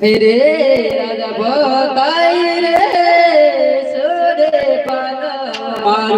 રે રાજા બતાઈ રે સુરે પાન માર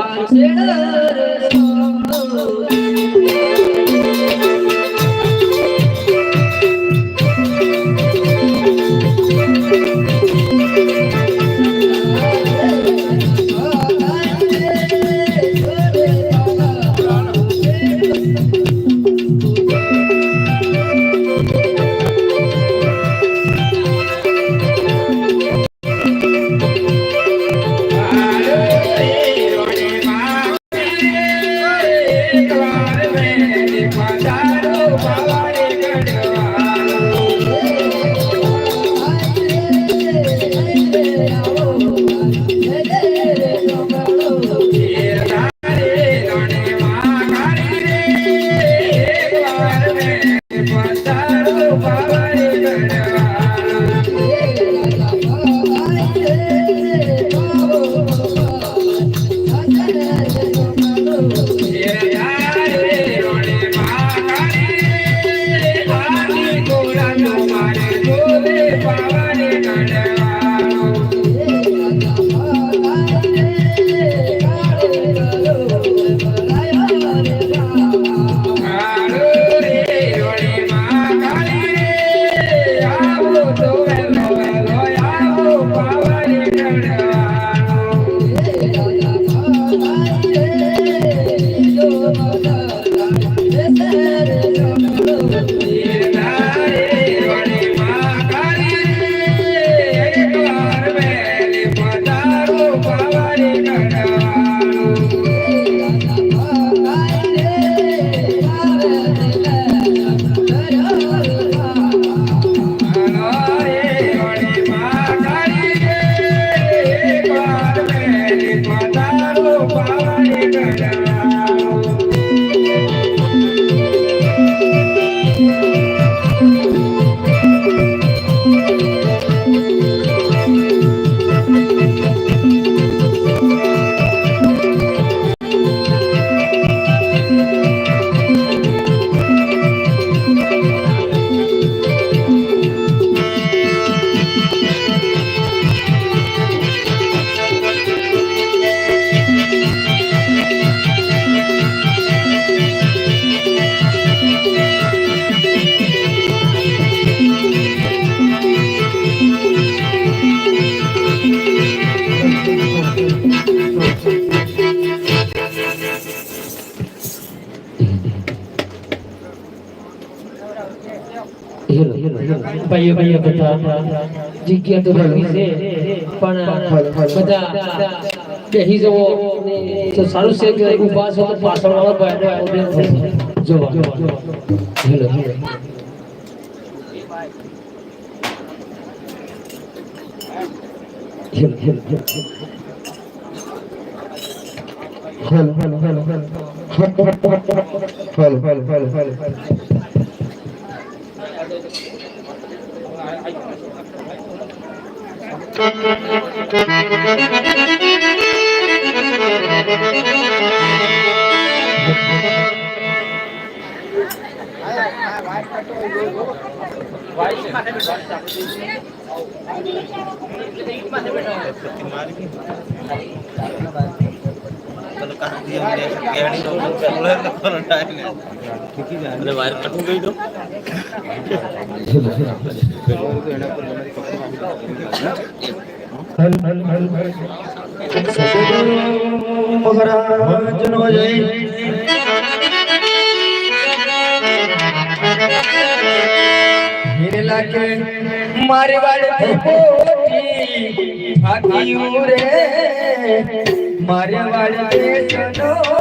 ભાઈઓ ભાઈઓ બધા જગ્યા તો ભરવી છે પણ બધા બેસી જવો તો સારું છે કે ઉભા છો તો પાછળ વાળો ભાઈ ઉભે થશે જોવા hello hello hello hello hello hello hello hello hello hello voice તને કાં મારી વાળી ભાગ્યું મારે વાળી